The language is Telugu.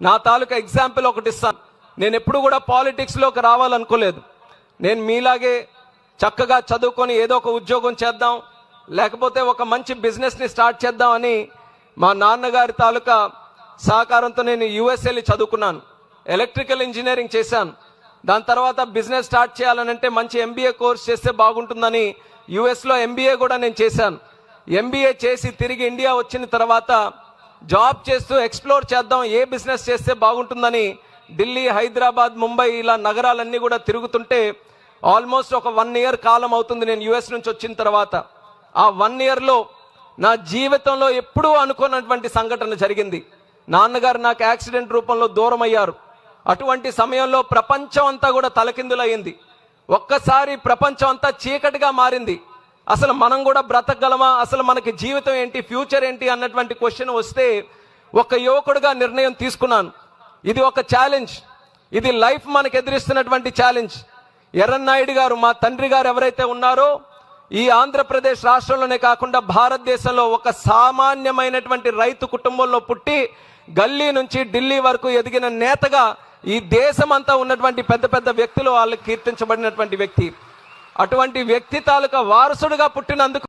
నా తాలూకా ఎగ్జాంపుల్ ఒకటి ఇస్తాను. నేను ఎప్పుడు కూడా పాలిటిక్స్లోకి రావాలనుకోలేదు. నేను మీలాగే చక్కగా చదువుకొని ఏదో ఒక ఉద్యోగం చేద్దాం లేకపోతే ఒక మంచి బిజినెస్ని స్టార్ట్ చేద్దామని మా నాన్నగారి తాలూకా సహకారంతో నేను యుఎస్ వెళ్ళి చదువుకున్నాను. ఎలక్ట్రికల్ ఇంజనీరింగ్ చేశాను. దాని తర్వాత బిజినెస్ స్టార్ట్ చేయాలనంటే మంచి ఎంబీఏ కోర్స్ చేస్తే బాగుంటుందని యుఎస్లో ఎంబీఏ కూడా నేను చేశాను. ఎంబీఏ చేసి తిరిగి ఇండియా వచ్చిన తర్వాత జాబ్ చేస్తూ ఎక్స్ప్లోర్ చేద్దాం ఏ బిజినెస్ చేస్తే బాగుంటుందని ఢిల్లీ హైదరాబాద్ ముంబై ఇలా నగరాలన్నీ కూడా తిరుగుతుంటే ఆల్మోస్ట్ ఒక వన్ ఇయర్ కాలం అవుతుంది నేను యుఎస్ నుంచి వచ్చిన తర్వాత. ఆ వన్ ఇయర్లో నా జీవితంలో ఎప్పుడూ అనుకున్నటువంటి సంఘటన జరిగింది. నాన్నగారు నాకు యాక్సిడెంట్ రూపంలో దూరం అయ్యారు అటువంటి సమయంలో ప్రపంచం అంతా కూడా తలకిందులయ్యింది. ఒక్కసారి ప్రపంచం అంతా చీకటిగా మారింది. అసలు మనం కూడా బ్రతకగలమా? అసలు మనకి జీవితం ఏంటి? ఫ్యూచర్ ఏంటి? అన్నటువంటి క్వశ్చన్ వస్తే ఒక యువకుడుగా నిర్ణయం తీసుకున్నాను. ఇది ఒక ఛాలెంజ్ ఇది లైఫ్ మనకు ఎదురిస్తున్నటువంటి ఛాలెంజ్ ఎర్రన్నాయుడు గారు మా తండ్రి గారు ఎవరైతే ఉన్నారో ఈ ఆంధ్రప్రదేశ్ రాష్ట్రంలోనే కాకుండా భారతదేశంలో ఒక సామాన్యమైనటువంటి రైతు కుటుంబంలో పుట్టి గల్లీ నుంచి ఢిల్లీ వరకు ఎదిగిన నేతగా ఈ దేశమంతా ఉన్నటువంటి పెద్ద పెద్ద వ్యక్తులు వాళ్ళు కీర్తించబడినటువంటి వ్యక్తి. అటువంటి వ్యక్తి తాలూకా వారసుడుగా పుట్టినందుకు